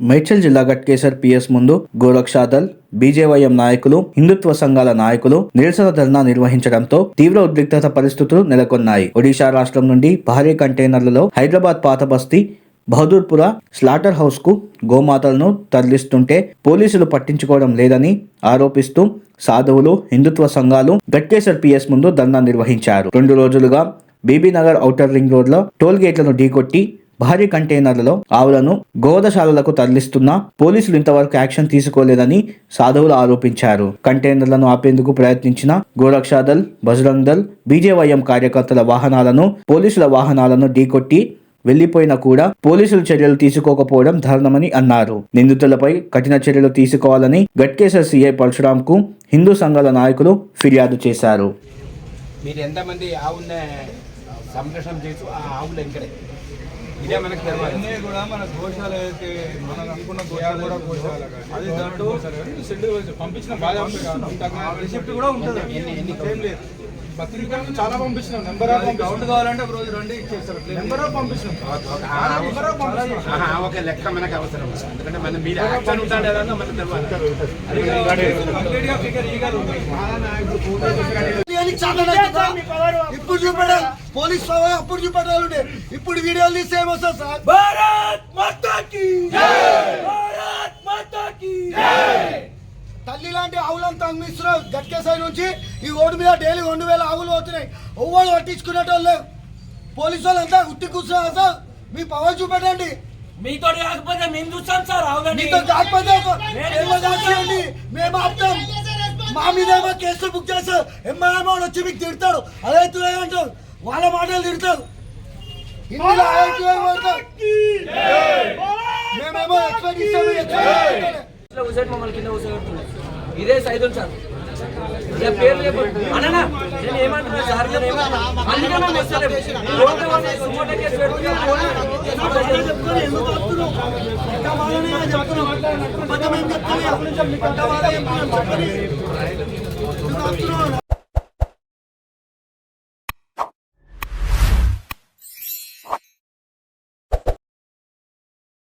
మేడ్చల్ జిల్లా గట్కేసర్ పిఎస్ ముందు గోరక్షాదల్ బీజేవైఎం నాయకులు హిందుత్వ సంఘాల నాయకులు నిరసన ధర్నా నిర్వహించడంతో తీవ్ర ఉద్రిక్తత పరిస్థితులు నెలకొన్నాయి. ఒడిశా రాష్ట్రం నుండి భారీ కంటైనర్లలో హైదరాబాద్ పాత బస్తీ బహదూర్పుర స్లాటర్ హౌస్కు గోమాతలను తరలిస్తుంటే పోలీసులు పట్టించుకోవడం లేదని ఆరోపిస్తూ సాధువులు హిందుత్వ సంఘాలు గట్కేసర్ పిఎస్ ముందు ధర్నా నిర్వహించారు. రెండు రోజులుగా బీబీనగర్ ఔటర్ రింగ్ రోడ్లో టోల్ గేట్లను ఢీకొట్టి భారీ కంటైనర్లలో ఆవులను గోదశాలలకు తరలిస్తున్న పోలీసులు ఇంతవరకు యాక్షన్ తీసుకోలేదని సాధువులు ఆరోపించారు. కంటైనర్లను ఆపేందుకు ప్రయత్నించిన గోరక్షాదల్ బజరంగ్ దల్ బీజేవైఎం కార్యకర్తల వాహనాలను పోలీసుల వాహనాలను ఢీకొట్టి వెళ్ళిపోయినా కూడా పోలీసులు చర్యలు తీసుకోకపోవడం దారుణమని అన్నారు. నిందితులపై కఠిన చర్యలు తీసుకోవాలని గట్కేసర్ సీఐ పరశురామ్కు హిందూ సంఘాల నాయకులు ఫిర్యాదు చేశారు. మీరు ఎంతమంది ఆవుల్ని సంరక్షణ చేస్తూ ఆ ఆవులు ఇక్కడే ఇదే మనకు అన్నీ కూడా మన గోశాల అయితే మనం అనుకున్న గోశాల కూడా గోశాల అది దాంట్లో పంపించిన బాగా రిసిప్ట్ కూడా ఉంటుంది. ఏం లేదు. పత్రికలు చాలా పంపించినాం. నెంబర్ ఆఫ్ డౌట్ కావాలంటే ఒక రోజు రండి ఇచ్చేస్తారు. నెంబర్ ఆఫ్ పంపించినాం ఒక లెక్క మనకు అవసరం. ఎందుకంటే మన మీరు యాక్షన్ ఉంటా లేదా మనకు తెలియాలి చాలా. ఇప్పుడు చూపెట్టాలి. పోలీస్ సభ అప్పుడు చూపెట్టాలి. ఇప్పుడు వీడియోలు తీస్తే ఏమొస్తుంది సార్? భారత్ మాతాకి భారత్ మాతాకి తల్లి లాంటి ఆవులంతా అందిస్తున్నారు గట్కేసారి నుంచి. ఈ రోడ్డు మీద డైలీ రెండు వేల ఆవులు పోతున్నాయి. ఎవ్వరు పట్టించుకునేటోళ్ళు పోలీసు వాళ్ళంతా ఉట్టి కూర్చున్నారు సార్. మీ పవర్ చూపెట్టండి. మీతో కాకపోతే మేము చూస్తాం సార్ అవునండి మీతో కాకపోతే మేము ఆపుతాం. మా మీద ఏమో కేసులు బుక్ చేస్తారు ఎంఐఎం వాడు వచ్చి మీకు తిడతాడు అదైతే అంటారు వాళ్ళ మాటలు తిడతారు. మేమేమో ఎక్స్పెక్ట్ ఇస్తాము మమ్మల్ని కింద ఇదే సైదుల్ సార్ పేరు చెప్పండి అన్నా నేను ఏమంటున్నా సార్ అందుకే మేము వస్తలేము. రోడ్డు మీద సుమోటో కేసు పెడుతున్నారు. చెప్తున్నా,